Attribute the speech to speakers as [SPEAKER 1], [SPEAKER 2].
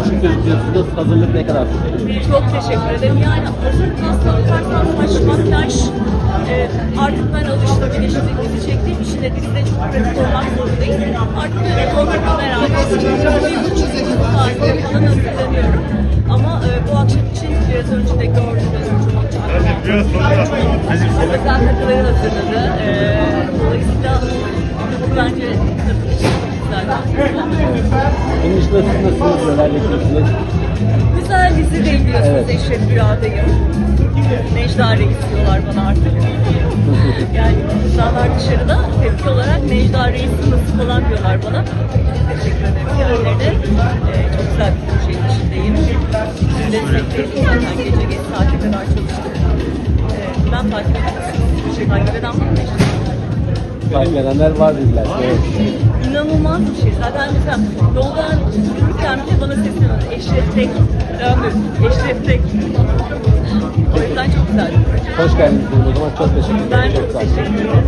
[SPEAKER 1] çok şık gözüküyorsunuz. Hazırlık ne kadar?
[SPEAKER 2] Çok teşekkür ederim. Yani hazır pasta, performans, makyaj e, artık ben alıştım. Bir de çektiğim için de dizide çok pratik olmak zorundayım. Artık. Bir buçuk saat falan hazırlanıyorum. Ama e, bu akşam için biraz önce de gördünüz. Özel takıları hazırladı. E, dolayısıyla bence.
[SPEAKER 1] Bunun siz nasılsınız? Neler yapıyorsunuz?
[SPEAKER 2] Güzel dizi de biliyorsunuz
[SPEAKER 1] Evet.
[SPEAKER 2] Eşref Rüya'dayım. Necda Reis diyorlar bana artık. yani insanlar dışarıda tepki olarak Necda Reis'in nasıl falan diyorlar bana. Teşekkür ederim kendilerine. Ee, çok güzel bir projenin içindeyim. Desteklerim zaten gece geç saate kadar çalıştık. Ee, ben takip ederim. Takip eden var mı?
[SPEAKER 1] Takip edenler var dediler. Evet.
[SPEAKER 2] Bir şey. Zaten mesela yoldan yürürken bile bana sesleniyorlar. Eşref Tek, Rami, Eşref Tek. O yüzden çok güzel.
[SPEAKER 1] Hoş geldiniz. O zaman çok teşekkür ederim.
[SPEAKER 2] Ben
[SPEAKER 1] Çok
[SPEAKER 2] teşekkür ederim.